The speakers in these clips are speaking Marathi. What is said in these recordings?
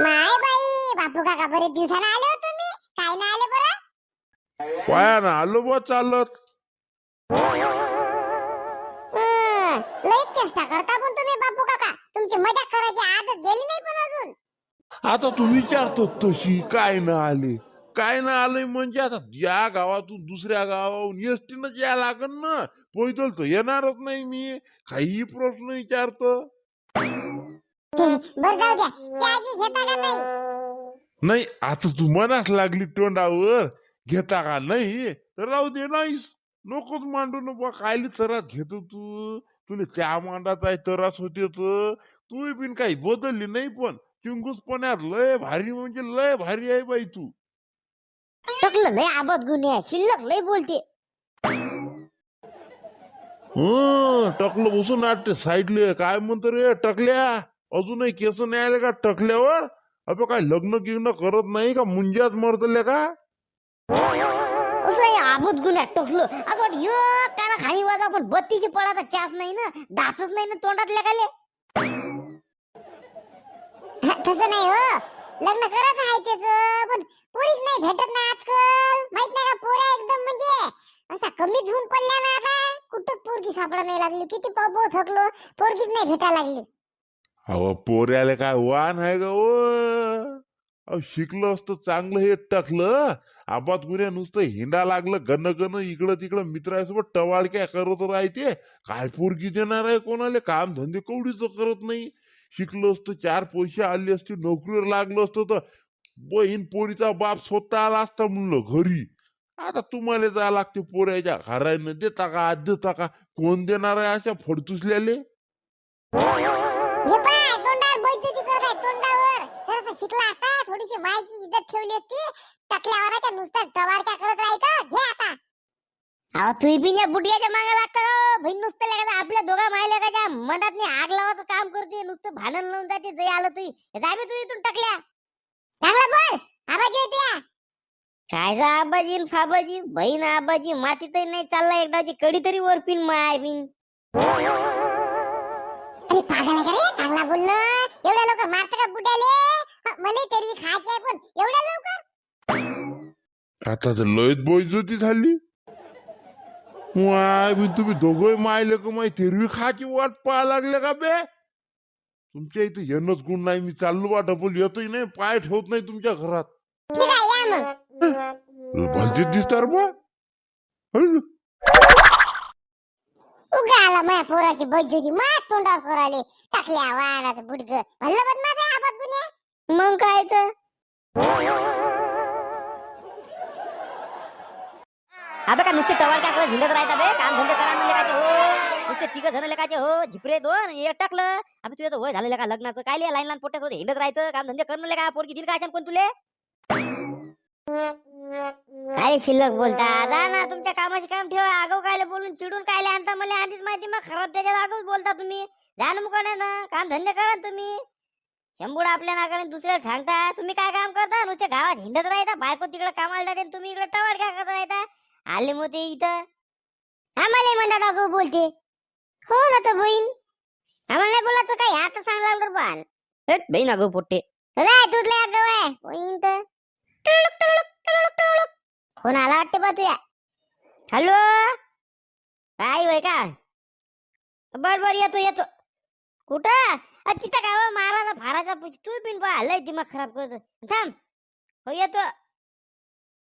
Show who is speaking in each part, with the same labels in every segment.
Speaker 1: माय बाई बापू काका बरेच दिवसानं आले हो तुम्ही. काय ना आले बरं.
Speaker 2: पायानं आलो बा चालत.
Speaker 1: हं, लई चेष्टा करता पण तुम्ही बापू काका. तुमची मजा करायची आदत गेली नाही पण अजून.
Speaker 2: आता तू विचारतो तशी काय ना आले. काय ना आलंय म्हणजे आता या गावातून दुसऱ्या गावाहून एसटीनच या लागन ना. पैदल तर येणारच नाही मी. काही प्रश्न विचारतो.
Speaker 1: बरं जाऊ द्या. चहाची घेता का नाही?
Speaker 2: नाही आता तू मनास लागली तोंडावर. घेता का नाही? तर राहू दे नाहीस. नकोच मांडू नको. कायली तरास घेतो तू? तुला चहा मांडाचा आहे तरास होते तू बिन काही बदलली नाही पण. चिंगूसपण्यात लय भारी म्हणजे लय भारी आहे बाई तू.
Speaker 1: टकलं लय आबद गुन्हे आहे. शिल्लक लय बोलते.
Speaker 2: हं टकलं बसून नाट्य साईडले. काय म्हणतो रे टकल्या? अजूनही केस नाही आले का टकल्यावर? अबे काय लग्न गिग्न करत नाही का? मुंज्यात मरतले का?
Speaker 1: असं हे आबद गुन्ह्यात टोकलो. असं वाट यो काना खाई वाजा पण बत्तीची पडाचा चास नाही ना. दातच नाही ना तोंडात काले तसं नाही हो. लग्न करायचं आहे त्याच पण पोरीच नाही भेटत ना आजकाल. माहीत नाही का पोरा एकदम म्हणजे असा कमीच होऊन पडल्या ना आता. कुठंच पोरगी सापडा नाही लागली. किती पाऊ थकलो पोरगीच नाही भेटा लागली.
Speaker 2: अहो पोऱ्याला काय वान आहे ग ओ? अहो शिकलं असतं चांगलं हे टाकलं. आबात गुन्ह्या नुसतं हिंडा लागलं गण गण इकडं तिकडं मित्रासोबत टवाळक्या करत राहते. काय पोरगी देणार आहे कोणाला? काम धंदे कवडीच करत नाही. शिकलं असतं चार पैसे आले असते नोकरीवर लागलं असतं तर बहीण पोरीचा बाप स्वतः आला असता म्हणलं घरी. आता तुम्हाला जा लागते पोऱ्याच्या घरानं. देता का आज देता का? कोण देणार आहे अशा फडतुसल्याले?
Speaker 1: हे पाय तोंडावर. तोंडावर जरासं शिकला असता थोडीशी मायची इज्जत ठेवली असती. टकल्यावराच्या नुसतं टवारक्या करत राहायचं. घे आता. अहो तुम्ही बिन या बुडियाच्या मागे लागता का हो. बहीण नुसतं आपल्या दोघा मायल्या का मनात आग लावायचं काम करते. नुसतं भांडण लावून जाते. जे आलं तुही जाय तू इथून टाकल्या. चांगला बोल. आबाजी होती काय जा आबाजी न फाबाजी. बहीण आबाजी. मातीतही नाही चालला एकदाची कडी तरी वर पिन माय बिन अरे पागल आहे का रे चांगला एवढ्या लवकर मारत का बुड्याले मला तेरवी खायची आहे पण एवढ्या लवकर?
Speaker 2: आता तर लयच बोयजोती झाली. वाय बी तुम्ही दोघं मायले का माय हिरवी खाची वाट पाहा लागले का बे? तुमच्या इथे येणंच गुण नाही मी चाललो बा डबल येतोय नाही पाय ठेवत नाही तुमच्या घरात. भलतीच दिसणार बा.
Speaker 1: उगा आला माझ्या पोराची बज्जूची मा तोंडावर कराले टाकल्या वाणाचं बुडग. भल्ल बदमाश आहे आबाद गुन्हे मग काय तर?
Speaker 3: अबे का नुसते टवाल काय करत हिंडत राहता बे. काम धंदे करा म्हणले काचे हो. नुसते तिघ जण लेकाचे हो. झिपरे दोन एक टाकलं. अबे तुझ्या तर वय झालेलं का लग्नाचं? काय लिहा लाईन लाईन पोट्यात होते हिंडत राहायचं? काम धंदे कर म्हणले का? पोरगी दिल काय कोण तुले?
Speaker 1: काय शिल्लक बोलता? जा ना तुमच्या कामाचे काम ठेवा. आगाऊ कायले बोलून चिडून कायले आणता मला आधीच माहिती मग खराब त्याच्यात आगाऊच बोलता तुम्ही. जा ना मुकाने ना काम धंदे करा तुम्ही. शंभूड आपल्या नाकाने दुसऱ्याला सांगता तुम्ही काय काम करता? नुसते गावात हिंडत राहता बायको तिकडे कामाला जाते तुम्ही इकडे टवाड काय करता राहता. आले मोते इथं. आम्हाला म्हणतात अगो बोलते. हो ना तर बहीण? आम्हाला नाही बोलायचं काय आता सांग लागलं बाल
Speaker 3: बहीण अगं पोट्टे.
Speaker 1: राय तुझल्या अगं आहे. बहीण तर टुळुक, फोन आला वाटते बा हॅलो? काय होय का? बर बर येतो येतो. कुठं? तिथं काय हो, मारायचा फाराचा तू बिन बा लय दिमाग खराब करतो. थांब. हो येतो.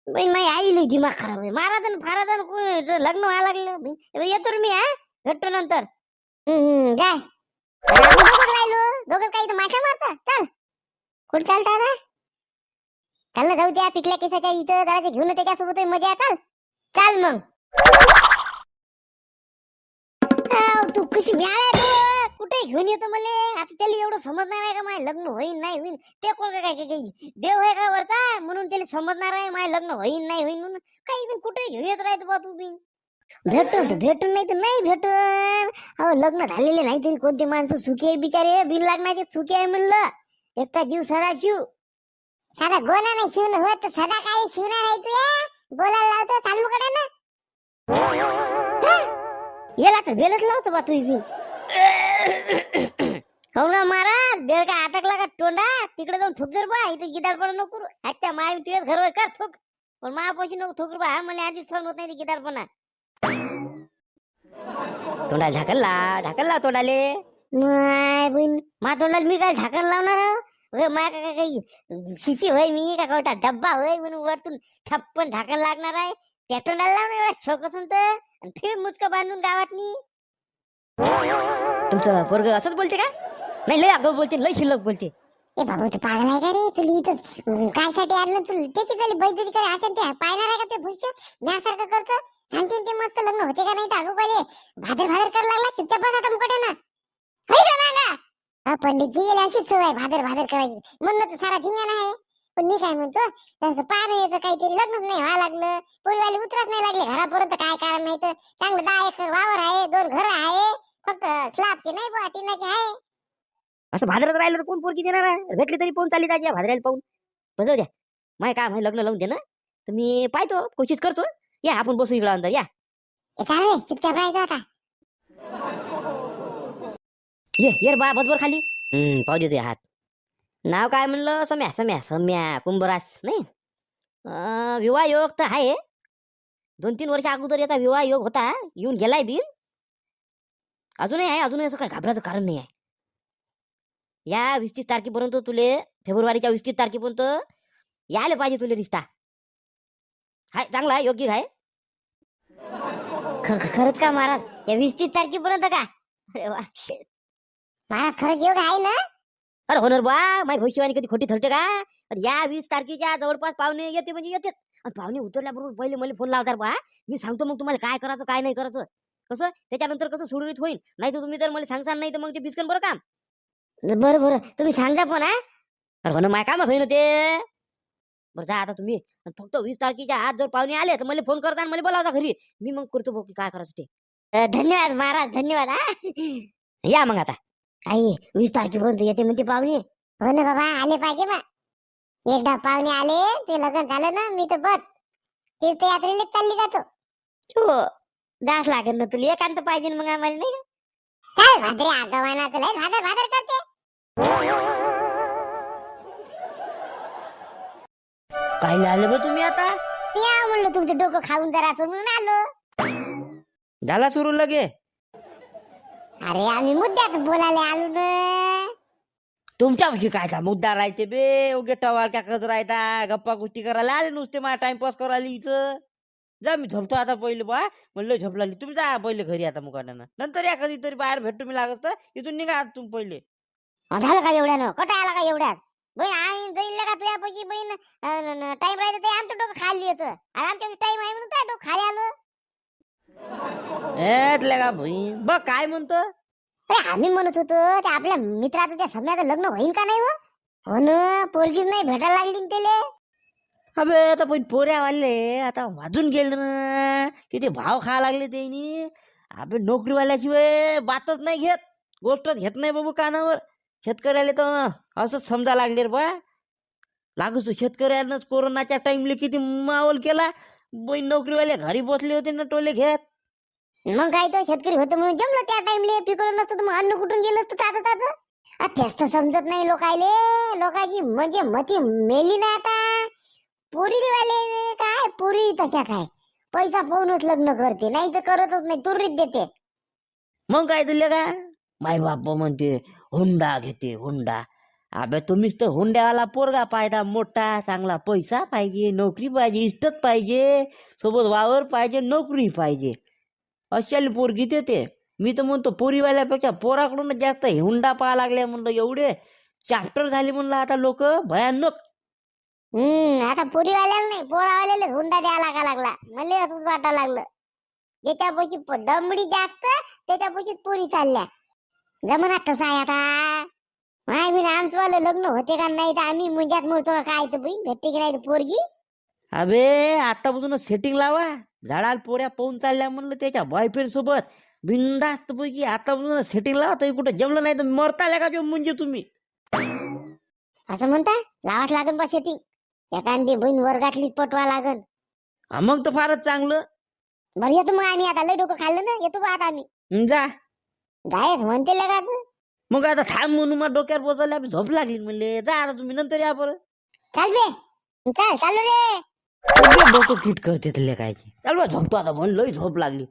Speaker 1: बहीण माई आई लय दिमाग खराब आहे. महाराजन फाराजन कोण लग्न व्हायला लागलं. येतो रे मी हा? भेटतो नंतर. हम्म, हम्म, राहिलो दोघं काही तर माशा मारता? चल. कुठं चालता चाल ना जाऊ द्या पिकल्या केसाच्या इथं दादाचे घेऊन त्याच्यासोबत मजा चाल. चाल मग. तू कशी मिळाला कुठे घेऊन येतो मला? आता त्याला एवढं समजणार आहे का माझं लग्न होईन नाही होईन? ते कोण काय काय काय? देव आहे का वरता म्हणून त्याला समजणार आहे माझं लग्न होईन नाही होईन म्हणून. काही पण कुठे घेऊन येत राहतो बा तू बिन भेटून तर भेटून नाही तर नाही भेटून. अहो लग्न झालेले नाही तरी कोणते माणसं सुखी आहे बिचारे? बिन लग्नाचे सुखी आहे म्हणलं. एकटा जीव सदा जीव. साधा गोला नाही शिवून होत सदा काही शिवणार आहे तू बोलायला लावतो चालू कडे ना याला तर बेलच लावतो बा तू बी खाऊ ना महाराज बेळ का अटकला का तोंडा? तिकडे जाऊन थुक जर बा इथे गिटारपणा नको करू. अच्छा माय तुझ्याच घर कर थुक. पण मायापाशी नको थुक बा. हा मला आधीच सहन होत नाही ते गिटारपणा
Speaker 3: तोंडाला झाकण लाव झाकण लाव तोंडाले.
Speaker 1: माय बहीण मा तोंडाला मी काय झाकण लावणार? होय माय का काय काही शिशी होय मी का कोणता डब्बा होय म्हणून वरतून थप्पन झाकण लागणार आहे. त्या तोंडाला लावणार एवढा शोक असून तर. आणि फिर मुचका बांधून गावातनी
Speaker 3: तुमचं पोरग असंच बोलते का? नाही लय अगं बोलते लय शिल्लक बोलते.
Speaker 1: ए बाबू तू पागल आहे का रे? तुला इथं काय साठी आणलं? तुला त्याची तुला बैठकी करे असं ते. पाहणार आहे का ते भुष्य म्यासारखं करतं. सांगते ते मस्त लग्न होते का नाही तर अगो पहिले भादर भादर कर लागला चुपचाप बस आता मुकटे ना पंडितजी याला अशीच सवय भादर भादर करायची. म्हणलं तर सारा धिंगाणा आहे. पण मी काय म्हणतो त्यांचं पाहणं याचं काहीतरी लग्नच नाही व्हायला लागलं. पोरीवाली उतरत नाही लागले घरापर्यंत काय कारण नाही तर. चांगलं दहा एकर वावर आहे दोन घर आहे. फक्त स्लॅबचे नाही बुवा टिनाचे आहे.
Speaker 3: असं भादरत राहिलं तर कोण पोरगी देणार आहे? भेटली तरी पाहून चालली जायची भादरायला पाहून. पण जाऊ द्या. माय काय माय लग्न लावून दे ना तर मी पाहतो कोशिश करतो. या आपण बसू इकडं अंदर या.
Speaker 1: ए, चाल रे चुपचाप राहायचं आता.
Speaker 3: ये ये बा बसभर खाली. हम्म पाहू देतो हात. नाव काय म्हणलं? सम्या सम्या सम्या कुंभरास नाही? विवाह योग तर आहे. दोन तीन वर्ष अगोदर याचा विवाह योग होता. येऊन गेलाय बिन अजूनही आहे अजूनही असं काय घाबरायचं कारण नाही आहे. या वीस तीस तारखेपर्यंत तुले फेब्रुवारीच्या वीस तीस तारखेपर्यंत यायला पाहिजे तुले रिश्ता. हाय चांगला आहे योग्य आहे.
Speaker 1: ख- खरंच का महाराज? या वीस तीस तारखेपर्यंत का? अरे वा. महाराज खरंच योग आहे ना?
Speaker 3: अरे होणार बा माय भविष्यवाणी कधी खोटी ठरते का? या वीस तारखेच्या जवळपास पाहुणे येते म्हणजे येतेच. आणि पाहुणे उतरल्याबरोबर पहिले मला फोन लावतात बा. मी सांगतो मग तुम्हाला काय करायचं काय नाही करायचं. कसं? त्याच्यानंतर कसं सुरळीत होईल. नाही तर तुम्ही जर मला सांगसान नाही तर मग ते बिस्कन बरं काम.
Speaker 1: बरं बरं. तुम्ही सांगा पण हा?
Speaker 3: अरे हो ना माय कामच होईन ते. बरं जा आता तुम्ही. आणि फक्त वीस तारखेच्या आज जर पाहुणे आले तर मला फोन करता आणि मला बोलावता घरी. मी मग करतो बघ की काय करायचं ते.
Speaker 1: अ, धन्यवाद महाराज धन्यवाद हा?
Speaker 3: या मग आता.
Speaker 1: आई वीस तारखेपर्यंत येते म्हणते पाहुणे. हो ना बाबा आले पाहिजे बा. एकदा पाहुणे आले ते लग्न झालं ना मी तर बस. तीर्थयात्रेला चालली जातो. हो दास लागेल ना तुला. एकांत पाहिजे मग आम्हाला नाही का? काय भादरे आगवानाचं लय भादर भादर करते.
Speaker 3: काय आलं बा तुम्ही आता?
Speaker 1: या म्हणलं तुमचं डोकं खाऊन जरा असं म्हणून आलो.
Speaker 3: झाला सुरू लगे.
Speaker 1: अरे आम्ही मुद्द्यात बोलायला आलो ना.
Speaker 3: तुमच्यापाशी कायचा मुद्दा राहते बे. उगे टवाल क्या करत राहता. गप्पा गोष्टी करायला. आले नुसते मला टाइमपास करायला इथं. जा मी झोपतो आता पहिले बा. म्हणलं झोप लागली तुम्ही जा पहिले घरी आता मुकाट्यानं नंतर या कधीतरी बाहेर भेटतो मी लागत तर. इथून निघा आता तुम्ही पहिले.
Speaker 1: अं, झालं का एवढ्यानं? कटा आला का एवढ्यात? बहीण आम्ही जाईल का तुझ्यापैकी बहीण. टाइम राहते ते आमचं डोकं खाली येतं. आणि आमच्या टाइम आहे म्हणून तुझ्या डोकं खाली आलो.
Speaker 3: एटले का बहीण बघ काय म्हणतो.
Speaker 1: अरे आम्ही म्हणत होतो ते आपल्या मित्राचं त्या सम्याचं लग्न होईल का नाही हो? हो ना पोरगीच नाही भेटायला लागली ना त्याले.
Speaker 3: अबे आता पण पोऱ्या वाले आता वाजून गेले ना. किती भाव खा लागले त्यांनी. अबे नोकरीवाल्याशिवाय बातच नाही घेत. गोष्टच घेत नाही बाबू कानावर. शेतकऱ्याला तर असंच समजा लागले रे बा. लागूच शेतकऱ्यानंच कोरोनाच्या टाइमले किती मावल केला. बाई नोकरीवाले घरी बसले होते ना टोले घेत.
Speaker 1: मग काय तो शेतकरी होतं म्हणून जमलं त्या टाइमले पिकवलं नसतं तर मग अन्न कुठून गेलं असतं ताजं ताजं? आ, तेच तर समजत नाही लोकायले. लोकांची म्हणजे मती मेली ना आता. पोरी वाले काय पोरी तशाच आहे पैसा पाहूनच लग्न करते नाही तर करतच नाही तुरीत देते.
Speaker 3: मग काय दिले का? माय बाप म्हणते हुंडा घेते हुंडा. अबे तुम्हीच तर हुंड्यावाला पोरगा पायदा मोठा चांगला पैसा पाहिजे नोकरी पाहिजे इष्टच पाहिजे सोबत वावर पाहिजे नोकरी पाहिजे. अशाली पोरगी देते मी तर म्हणतो पोरीवाल्यापेक्षा पोराकडून जास्त हुंडा पाहा लागले म्हणलं एवढे चॅप्टर झाले म्हणलं आता लोक भयानक.
Speaker 1: हम्म आता पोरीवाल्याला नाही पोरावाल्याला हुंडा द्यावा लागा लागला. मला असंच वाटायला लागलं. ज्याच्यापाशी दमडी जास्त त्याच्यापाशी पोरी चालल्या. जमना तसा आहे आता. माय मी आमचं वालं लग्न होते का नाही तर आम्ही मुंजात मरतो का काय तर बाई भेटते की नाही तर पोरगी?
Speaker 3: अबे आतापासूनच सेटिंग लावा. झाडाला पोऱ्या पाहून चालल्या म्हणलं त्याच्या बॉयफ्रेंड सोबत. बिंदास्त पैकी आतापासूनच सेटिंग लावा तरी कुठं जमलं नाही तर मरता का म्हणजे तुम्ही?
Speaker 1: असं म्हणता? लावाच लागन बा शेटिंग एखादी बहीण वर्गातली पटवा लागन.
Speaker 3: हा, मग तर फारच चांगलं.
Speaker 1: बरं येतो मग आम्ही आता. लय डोकं खाल्लं ना येतो बा आता आम्ही.
Speaker 3: जा.
Speaker 1: जायच म्हणते लगा तू
Speaker 3: मग आता थांब म्हणून मग डोक्यावर पोचवल्या झोप लागली म्हणले. जा आता तुम्ही नंतर या बरं.
Speaker 1: चल बे. चल चालू रे.
Speaker 3: डोकं किट करते तले कायची चाल बा झोपतो आता म्हण लई झोप लागली.